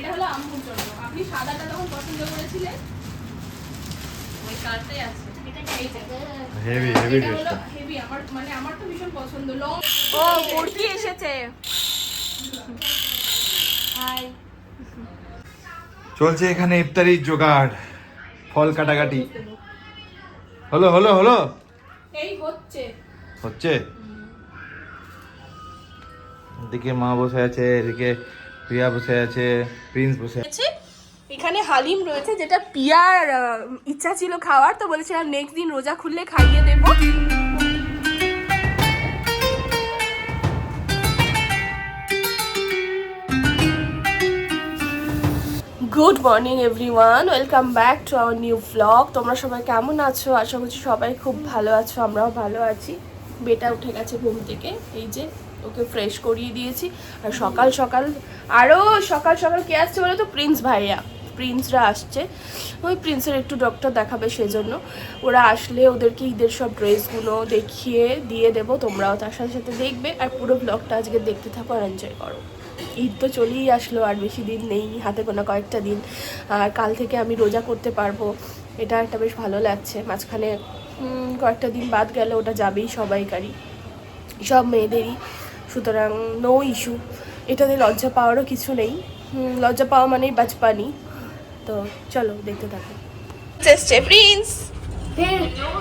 এটা হলো আম্মুর জন্য। আপনি সাদাটা তখন পছন্দ করেছিলেন? ওই কার্ডটাই আছে। এই হেভি হেভি ড্রেসটা হেভি আমার মানে আমার তো ভীষণ পছন্দ। লং ও মূর্তি এসেছে। হাই চলছে এখানে ইফতারির জোগাড় ফল কাটাকাটি। হলো হলো হলো? এই হচ্ছে। হচ্ছে? এদিকে মা বসে আছে এদিকে প্রিয়া বসে আছে, প্রিন্স বসে আছে। এখানে হালিম রয়েছে, যেটা পিয়ার ইচ্ছা ছিল খাওয়ার, তো বলেছিলাম নেক্সট দিন রোজা খুললে খাইয়ে দেবো। Good morning everyone welcome back to our new blog তোমরা সবাই কেমন আছো? আশা করছি সবাই খুব ভালো আছো, আমরাও ভালো আছি। বেটা উঠে গেছে ঘুম থেকে। এই যে ওকে ফ্রেশ করিয়ে দিয়েছি। আর সকাল সকাল আরও সকাল সকাল কে আসছে বলো তো প্রিন্স ভাইয়া। প্রিন্সরা আসছে। ওই প্রিন্সের একটু ডক্টর দেখাবে সেজন্য। ওরা আসলে ওদেরকে ঈদের সব ড্রেসগুলো দেখিয়ে দিয়ে দেবো। তোমরাও তার সাথে সাথে দেখবে। আর পুরো ব্লগটা আজকে দেখতে থাকো আর এনজয় করো। ঈদ তো চলেই আসলো, আর বেশি দিন নেই, হাতে গোনা কয়েকটা দিন। আর কাল থেকে আমি রোজা করতে পারব। এটা একটা বেশ ভালো লাগছে। মাঝখানে কয়েকটা দিন বাদ গেলে ওটা যাবেই সবাইকারই। সব মেয়েদেরই। সুতরাং নো ইস্যু এটাতে লজ্জা পাওয়ারও কিছু নেই। লজ্জা পাওয়া মানেই বাজপানি। তো চলো দেখতে থাকো। চেষ্টা প্রিন্স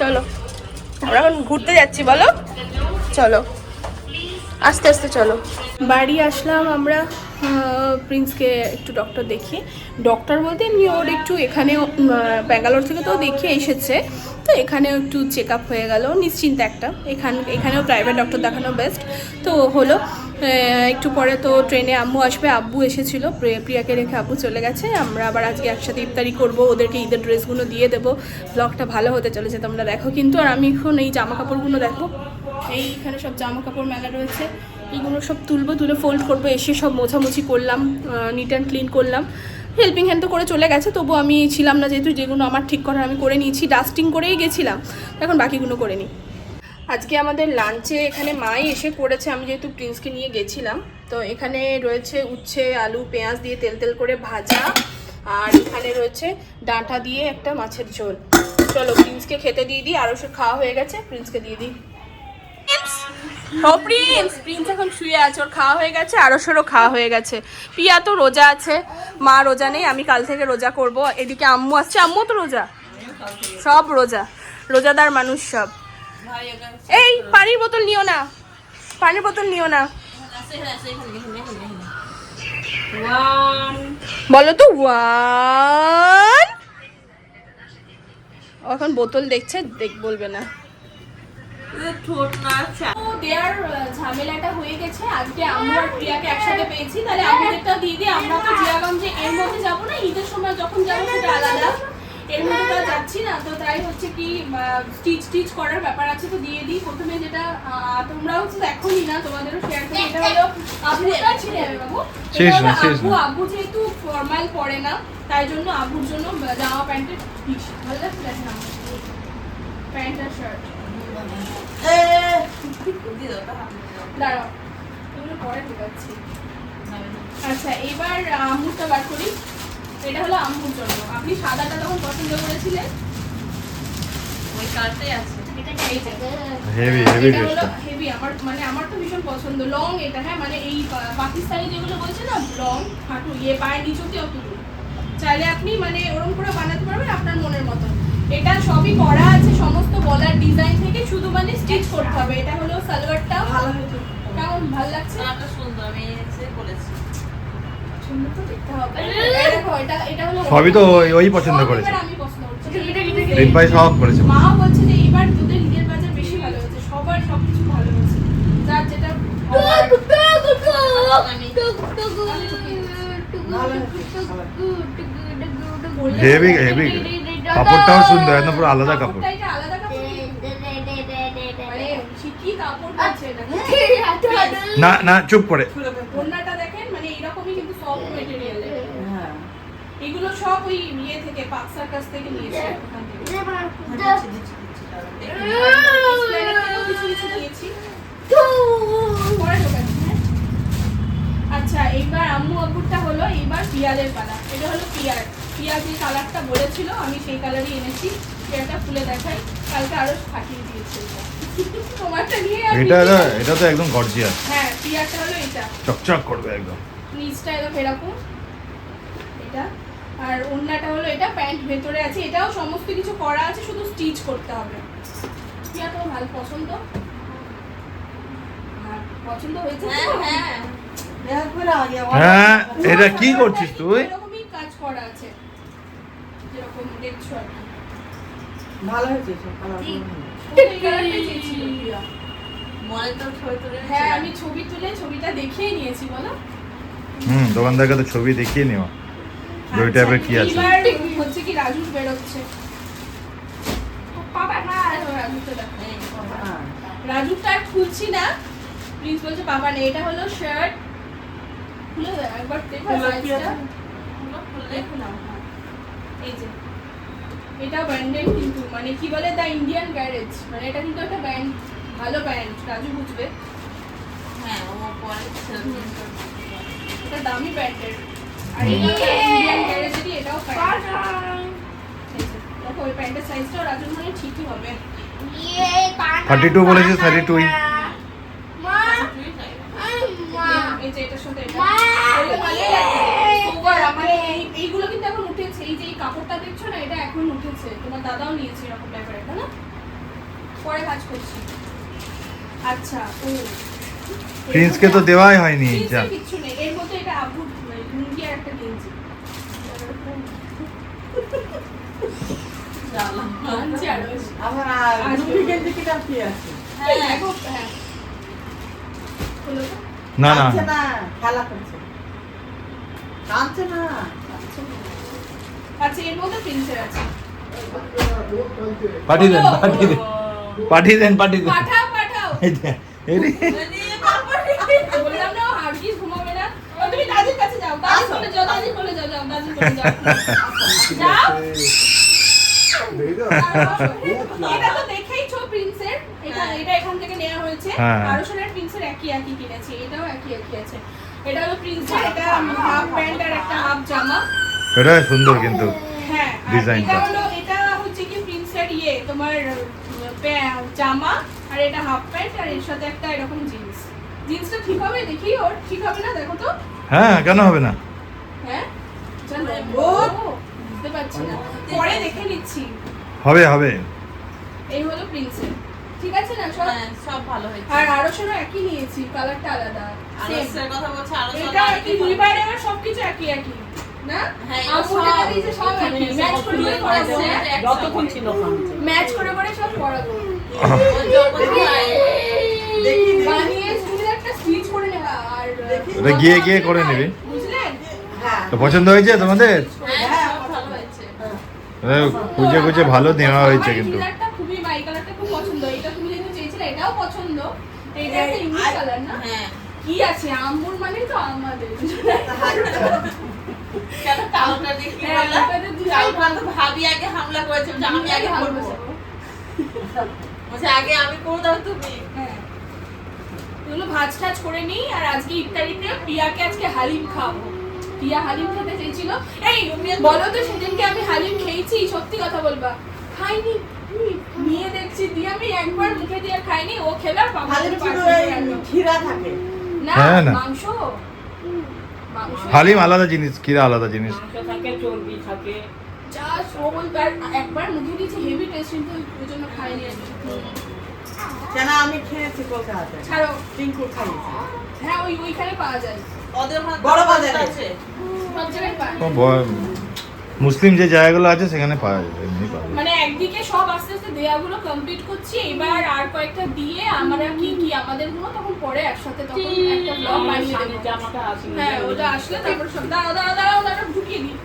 চলো আমরা এখন ঘুরতে যাচ্ছি বলো। চলো আস্তে আস্তে চলো। বাড়ি আসলাম আমরা প্রিন্সকে একটু ডক্টর দেখিয়ে। ডক্টর বলতে এমনি ওর একটু আহ, ব্যাঙ্গালোর থেকে তো দেখিয়ে এসেছে। তো এখানেও একটু চেক আপ হয়ে গেল, নিশ্চিন্ত একটা। এখান, এখানেও প্রাইভেট ডক্টর দেখানো বেস্ট তো হলো একটু পরে তো ট্রেনে আম্মু আসবে, আব্বু এসেছিল প্রিয়া- প্রিয়াকে রেখে আব্বু চলে গেছে। আমরা আবার আজকে একসাথে ইফতারি করব, ওদেরকে ঈদের ড্রেসগুলো দিয়ে দেবো। ব্লগটা ভালো হতে চলেছে, তোমরা দেখো। কিন্তু আর আমি এখন এই জামা কাপড়গুলো দেখো। এইখানে সব জামা কাপড় মেলা রয়েছে। এইগুলো সব তুলবো, তুলে ফোল্ড করব, এসে সব মোছামুছি করলাম নিট অ্যান্ড ক্লিন করলাম। হেল্পিং হ্যান্ড তো করে চলে গেছে, তবু আমি ছিলাম না যেহেতু যেগুলো আমার ঠিক করার আমি করে নিয়েছি ডাস্টিং করেই গেছিলাম, এখন বাকিগুলো করে নিই। আজকে আমাদের লাঞ্চে এখানে মাই এসে করেছে, আমি যেহেতু প্রিন্সকে নিয়ে গেছিলাম, তো এখানে রয়েছে উচ্ছে, আলু, পেঁয়াজ দিয়ে তেল তেল করে ভাজা, আর এখানে রয়েছে ডাঁটা দিয়ে একটা মাছের ঝোল। চলো প্রিন্সকে খেতে দিয়ে দিই, আরও সে খাওয়া হয়ে গেছে প্রিন্সকে দিয়ে দিই। ও, প্রিন্স! প্রিন্স এখন শুয়ে আছে, ওর খাওয়া হয়ে গেছে আরশোরও খাওয়া হয়ে গেছে। পিয়া তো রোজা আছে, মা রোজা নেই, আমি কাল থেকে রোজা করব, এদিকে আম্মু আসছে, আম্মু তো রোজা? সব রোজা, রোজাদার মানুষ সব। এই, পানির বোতল নিও না, পানির বোতল নিও না। বলো তো, ওয়ান। এখন বোতল দেখছে, দেখ, বলবে না। ঠোঁট নাচা তো ঝামেলাটা হয়ে গেছে। আজকে আমরা আর প্রিয়াকে একসাথে পেয়েছি। তাহলে আমাদেরটা দিয়ে দিয়ে আমরা তো জিয়াগঞ্জে এর মধ্যে যাব না ঈদের সময় যখন যাব সেটা আলাদা। এর মধ্যে তো যাচ্ছি না। তো তাই হচ্ছে কি স্টিচ স্টিচ করার ব্যাপার আছে তো দিয়ে দিই। প্রথমে যেটা তোমরাও তো দেখোনি না তোমাদেরও শেয়ার করি এটা হলো আব্বুটা যাবে বাবু? আব্বু আব্বু যেহেতু ফর্মাল পরে না তাই জন্য আব্বুর জন্য জামা প্যান্টের পিস ভালো লাগছে দেখেন আমার? প্যান্ট আর শার্ট দাঁড়াও এগুলো পরে ঢোকাচ্ছি আচ্ছা এবার আম্মুরটা বার করি। এটা হলো আম্মুর জন্য। আপনি সাদাটা তখন পছন্দ করেছিলেন? ওই কার্ডটাই আছে। হেভি হেভি এটা? হলো ড্রেসটা হেভি আমার মানে আমার তো ভীষণ পছন্দ। লং এটা হ্যাঁ মানে এই পাকিস্তানি যেগুলো বলছে না লং হাঁটু ইয়ে পায়ের নিচ অব্দি অতটুকু চাইলে আপনি মানে ওরকম করে বানাতে পারবেন আপনার মনের মতো এটা সবই করা আছে সমস্ত গলার ডিজাইন থেকে শুধু মানে স্টিচ করতে হবে এটা হলো সালোয়ারটা ভালো কেমন ভালো লাগছে কালারটা সুন্দর আমি এসে বলেছি সুন্দর তো দেখতে হবে দেখো এটা এটা হলো সবই তো ওই- ওই পছন্দ করেছে আমি পছন্দ করছি রিম্পাই সব করেছে মা বলছে যে এবার তোদের ঈদের বাজার বেশি ভালো হয়েছে সবার সবকিছু ভালো হয়েছে যার যেটা হেভি হেভি কাপড়টাও সুন্দর একদম পুরো আলাদা কাপড়। মানে না না চুপ করে। দেখেন মানে এরকমই কিন্তু সফট মেটেরিয়ালের এগুলো সব ওই ইয়ে থেকে পাকসার কাছ থেকে নিয়েছে। হ্যাঁ? আচ্ছা এইবার আম্মু আব্বুরটা হলো এইবার পিয়ালের কালার এটা হলো পিয়ার পিয়া যে কালারটা বলেছিল আমি সেই কালারই এনেছি। পিয়ারটা খুলে দেখাই। কালকে আরও ফাটিয়ে দিয়েছে তোমারটা নিয়ে এটা তো এটা তো একদম গর্জিয়াস হ্যাঁ পিয়ারটা হলো এটা। চকচক করবে একদম। নিচটা এরকম এরকম। এটা। আর ওড়নাটা হলো এটা প্যান্ট ভেতরে আছে। এটাও সমস্ত কিছু করা আছে শুধু স্টিচ করতে হবে। পিয়া তোমার ভালো পছন্দ। আর পছন্দ হয়েছে হ্যাঁ হ্যাঁ। হ্যাঁ এটা কি করছিস তুই? এরকমই কাজ করা আছে। দেখছ আর কি। ভালো হয়েছে হ্যাঁ আমি ছবি তুলে ছবিটা দেখিয়ে নিয়েছি বলো। হুম দোকানদারকে তো ছবি দেখিয়ে টাইপের কি আছে? হচ্ছে কি রাজুর বেরোচ্ছে। বাবা না রাজুটা দেখো। হ্যাঁ রাজুটা আর খুলছি না। প্লিজ বলছে বাবা নেই এটা হলো শার্ট খুলে দাও, একবার দেখো খুলে সাইজটা হ্যাঁ। এই যে। এটা ব্র্যান্ডেড কিন্তু মানে কি বলে দা ইন্ডিয়ান গ্যারেজ মানে এটা কিন্তু একটা ব্র্যান্ড ভালো ব্র্যান্ড রাজু বুঝবে? হ্যাঁ ও পরে এটা দামি ব্র্যান্ডের আর এটা ইন্ডিয়ান গ্যারেজেরই এটাও প্যান্ট দেখো ওই প্যান্টের সাইজটাও রাজুর মানে ঠিকই হবে। থার্টি টু বলেছে থার্টি টু এই যে এটার সাথে এটা লাগছে। Super, আমার এই- এইগুলো কিন্তু এখন উঠেছে এই কাপড়টা দেখছ না? এটা এখন উঠেছে। তোমার দাদাও নিয়েছে এরকম ব্যাপারে তাই না? পরে কাজ করছি। আচ্ছা ও। প্রিন্সকে তো দেওয়াই হয়নি যা কিচ্ছু নেই। এর মধ্যে এটা আবু লুঙ্গি আর একটা গেঞ্জি আমার কি আছে? দেখো, হ্যাঁ। না না। না খেলা করছে। না। আচ্ছা এর মধ্যে প্রিন্সের আছে। পাঠিয়ে দেন পাঠিয়ে দেন। পাঠিয়ে দেন পাঠিয়ে দেন। পাঠাও পাঠাও। এই যে, এই রে। বললাম না হারগিজ ঘুমাবে না। তুমি দাদির কাছে যাও দাদি বলে যাও দাদি বলে যাও যাও দাদি বলে যাও। যাও। এটা তো দেখেইছো প্রিন্সের এটা হ্যাঁ। এটা এখান থেকে নেওয়া হয়েছে। হ্যাঁ। আরশনের প্রিন্সের একই একই কিনেছি। এটাও একই একই আছে। এটা হলো প্রিন্সের এটা হাফ প্যান্ট আর একটা হাফ জামা। এটা সুন্দর কিন্তু হ্যাঁ আর Designটা। এটা হলো এটা হচ্ছে কি প্রিন্সের ইয়ে তোমার জামা আর এটা হাফ প্যান্ট আর এর সাথে একটা এরকম জিন্স। জিন্সটা ঠিক হবে? দেখি ওর ঠিক হবে না? দেখো তো। হ্যাঁ কেন হবে না? হ্যাঁ? জানো ও, বুঝতে পারছি না। পরে দেখে নিচ্ছি। হবে হবে। এই হলো প্রিন্সের। ঠিক আছে না সব? হ্যাঁ সব ভালো হয়েছে। আর আরশনও একই নিয়েছি কালারটা আলাদা। আর Same। কথা বলছে আরও এটা কি দুইবার এবার সবকিছু একই একই। না? হ্যাঁ, আমুল একই। ম্যাচ করে। হ্যাঁ? সব নেবা আর দেখি। ওটা গিয়ে গিয়ে করে নিবি। হ্যাঁ। তো পছন্দ হয়েছে তোমাদের? হ্যাঁ খুঁজে খুঁজে ভালো নেওয়া হয়েছে কিন্তু। চুড়িদারটা খুবই বাই কালারটা খুব পছন্দ। ভাবি আগে হামলা করেছে আমি আগে করব। বলছে আগে আমি করে দাও তুমি। হ্যাঁ। এগুলো ভাজ টাজ করে নিই আর আজকে ইফতারিতে পিয়াকে আজকে হালিম খাব পিয়া হালিম খেতে চেয়েছিল। এই বলো তো সেদিনকে আমি হালিম খেয়েছি সত্যি কথা বলবা? খাইনি। নিয়ে দেখছি দিয়ে আমি একবার মুখে দিয়ে খাইনি ও খেলার হালিম এই থাকে। না হ্যাঁ, মাংস মাংস। হালিম আলাদা জিনিস কিরা আলাদা জিনিস। থাকে চর্বি থাকে। যা ও একবার মুখে দিয়েছি হেভি টেস্ট কিন্তু ওই জন্য খাইনি কেন? আমি খেয়েছি কলকাতাতে। ছাড়ো। টিঙ্কু খাইয়েছি। হ্যাঁ ওই ওইখানে পাওয়া যায়। বড় বাজারে। আছে। সব জায়গায় পাওয়া ও যায়। ব- মুসলিম যে জায়গাগুলো আছে সেখানে পাওয়া যাবে এমনি পাওয়া মানে একদিকে সব আস্তে আস্তে দেয়াগুলো কমপ্লিট করছি এবার আর কয়েকটা দিয়ে আমরা কি কি আমাদেরগুলো তখন পরে একসাথে তখন একটা ব্লগ বানিয়ে দেবো। হ্যাঁ ওটা আসলে তারপর সব ঢুকিয়ে দিই।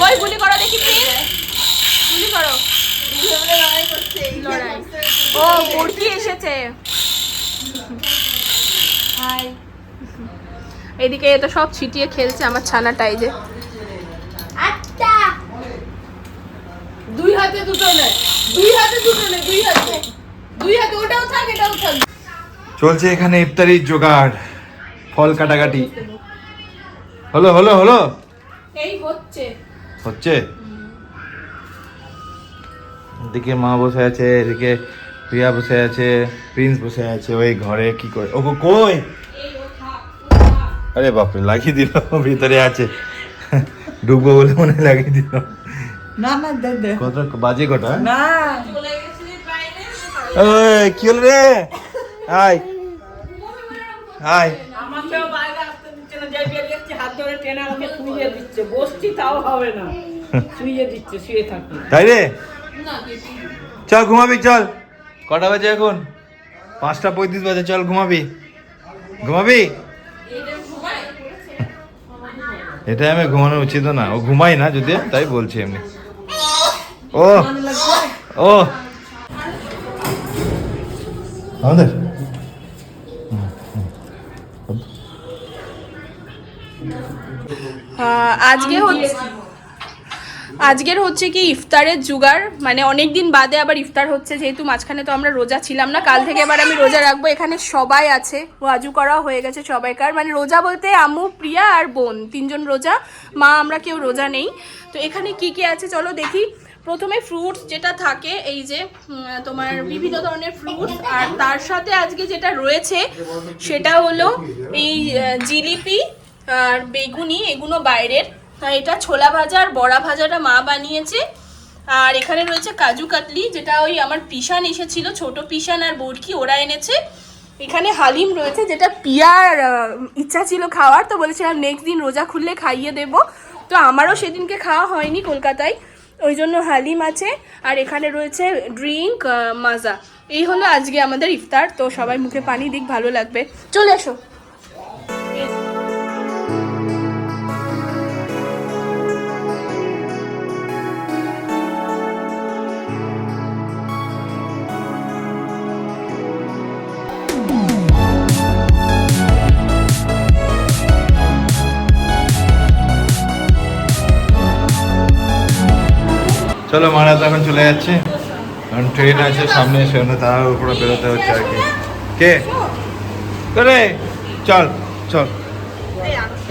কই গুলি করো দেখি প্লিজ গুলি করো। ও মূর্তি এসেছে। হাই। এদিকে এটা সব ছিটিয়ে খেলছে আমার ছানাটা এই যে। দুই হাতে দুটো নেই। দুই হাতে দুটো নেই দুই হাতে। দুই হাতে ওটাও থাক এটাও থাক। চলছে এখানে ইফতারির জোগাড় ফল কাটাকাটি। হলো হলো হলো। এই হচ্ছে। হচ্ছে? এদিকে মা বসে আছে এদিকে প্রিয়া বসে আছে প্রিন্স বসে আছে ওই ঘরে কি করে? ও কই আরে বাপরে লাগিয়ে দিল ভিতরে আছে। ঢুকবো বলে মনে লাগিয়ে দিল। না না দে কত বাজে কটা? না। ওই কি হলো রে? হাই হাই আমাকেও বাইরে দিচ্ছে না যাই বেরিয়ে যাচ্ছে হাত ধরে টেনে আমাকে শুইয়ে দিচ্ছে। বসছি তাও হবে না। শুইয়ে দিচ্ছে শুয়ে থাকি তাই রে? চল ঘুমাবি চল। কটা বাজে এখন? পাঁচটা পঁয়ত্রিশ বাজে চল ঘুমাবি। ঘুমাবি? এটা এটা আমি ঘুমানো উচিত না। ও ঘুমাই না যদি তাই বলছি এমনি ও ও। আমাদের? আজকে হচ্ছে আজকের হচ্ছে কি ইফতারের জুগার মানে অনেক দিন বাদে আবার ইফতার হচ্ছে, যেহেতু মাঝখানে তো আমরা রোজা ছিলাম না, কাল থেকে এবার আমি রোজা রাখব, এখানে সবাই আছে ওয়াজু করা হয়ে গেছে সবাইকার মানে রোজা বলতে আম্মু, প্রিয়া আর বোন, তিনজন রোজা, মা, আমরা কেউ রোজা নেই। তো এখানে কি কি আছে চলো দেখি। প্রথমে ফ্রুটস যেটা থাকে, এই যে তোমার বিভিন্ন ধরনের ফ্রুটস আর তার সাথে আজকে যেটা রয়েছে, সেটা হলো এই জিলিপি আর বেগুনি এগুলো বাইরের। আর এটা ছোলা ভাজা আর বড়া ভাজাটা মা বানিয়েছে। আর এখানে রয়েছে কাজু কাতলি, যেটা ওই আমার পিসান এসেছিল, ছোট পিসান আর বরকি ওরা এনেছে। এখানে হালিম রয়েছে, যেটা পিয়ার ইচ্ছা ছিল খাওয়ার, তো বলেছিলাম নেক্সট দিন রোজা খুললে খাইয়ে দেব। তো আমারও সেদিনকে খাওয়া হয়নি কলকাতায়, ওই জন্য হালিম আছে। আর এখানে রয়েছে ড্রিঙ্ক মাজা। এই হলো আজকে আমাদের ইফতার, তো সবাই মুখে পানি দিক, ভালো লাগবে। চলে এসো। চলো মহারাজ এখন চলে যাচ্ছে। কারণ ট্রেন আছে, সামনে সেখানে তার উপরে বেরোতে হচ্ছে আর কি। কে? করে, চল চল।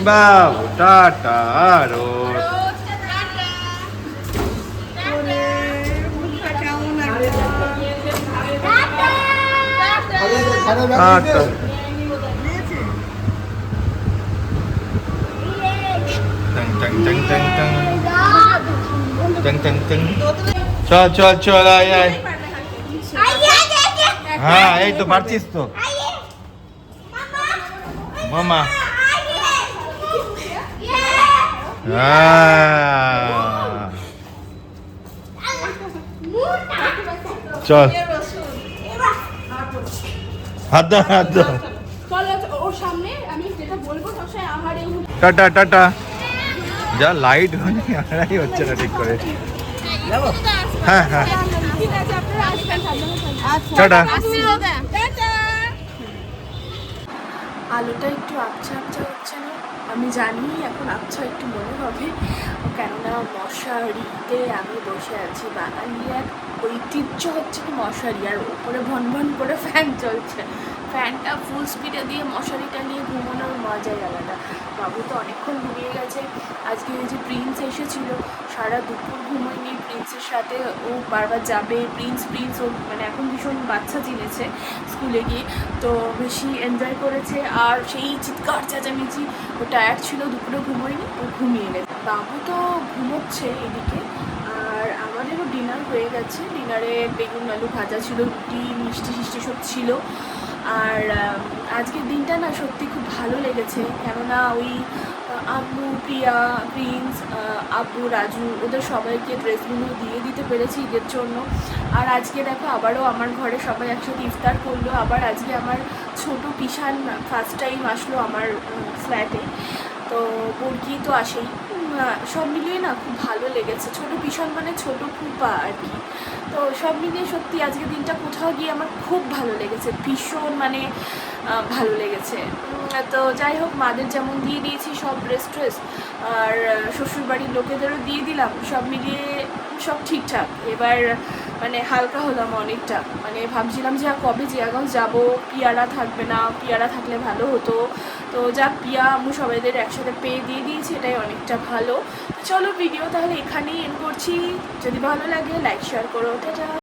বাবু টাটা রোড টাটা টং টং টং টং টং টং টং টং চল চল চল আয় আয়। হ্যাঁ এই তো পারছিস তো। মামা। হ্যাঁ। চল। হাত দাও হাত দাও টাটা টাটা। যা লাইট হয়নি আড়াই হচ্ছে না ঠিক করে। হ্যাঁ হ্যাঁ। টাটা। আলুটা একটু আবছা আবছা হচ্ছে না? আমি জানি এখন আবছা একটু মনে হবে। কেননা মশারিতে আমি বসে আছি বাঙালি এক ঐতিহ্য হচ্ছে কি মশারি আর ওপরে ভন ভন করে ফ্যান চলছে। ফ্যানটা ফুল স্পিডে দিয়ে, মশারিটা নিয়ে ঘুমানোর মজাই আলাদা। বাবু তো অনেকক্ষণ ঘুমিয়ে গেছে। আজকে ওই যে প্রিন্স এসেছিল, সারা দুপুর ঘুমোয়নি। প্রিন্সের সাথে ও বারবার যাবে প্রিন্স প্রিন্স ও মানে এখন ভীষণ বাচ্চা চিনেছে স্কুলে গিয়ে। তো বেশি এনজয় করেছে। আর সেই চিৎকার চেঁচামেচি, ও টায়ার্ড ছিল, দুপুরে ঘুমোয়নি, ও ঘুমিয়ে গেছে। বাবু তো ঘুমোচ্ছে এদিকে। আর আমাদেরও ডিনার হয়ে গেছে। ডিনারে বেগুন, আলু ভাজা ছিল, রুটি, মিষ্টি ফিষ্টি সব ছিল। আর আজকের দিনটা না সত্যি খুব ভালো লেগেছে। কেননা ওই আম্মু, প্রিয়া, প্রিন্স আব্বু, রাজু ওদের সবাইকে ড্রেসগুলো দিয়ে দিতে পেরেছি ঈদের জন্য। আর আজকে দেখো আবারও আমার ঘরে সবাই একসাথে ইফতার করল। আবার আজকে আমার ছোট পিসান ফার্স্ট টাইম আসলো আমার ফ্ল্যাটে তো বর্গি তো আসেই। সব মিলিয়ে না খুব ভালো লেগেছে। ছোট পিসান মানে ছোট ফুপা আর কি। তো সব মিলিয়ে সত্যি আজকে দিনটা কোথাও গিয়ে আমার খুব ভালো লেগেছে, ভীষণ মানে ভালো লেগেছে। তো যাই হোক, মাদের যেমন দিয়ে দিয়েছি সব ড্রেস ট্রেস আর শ্বশুরবাড়ির লোকেদেরও দিয়ে দিলাম, সব মিলিয়ে সব ঠিকঠাক। এবার মানে হালকা হলাম অনেকটা। মানে ভাবছিলাম যে কবে জিয়াগঞ্জ যাব, পিয়ারা থাকবে না, পিয়ারা থাকলে ভালো হতো। তো যা পিয়া আমি সবাইদের একসাথে পেয়ে দিয়ে দিয়েছি, এটাই অনেকটা ভালো। চলো ভিডিও তাহলে এখানেই এন করছি। যদি ভালো লাগে লাইক শেয়ার করো। টাটা।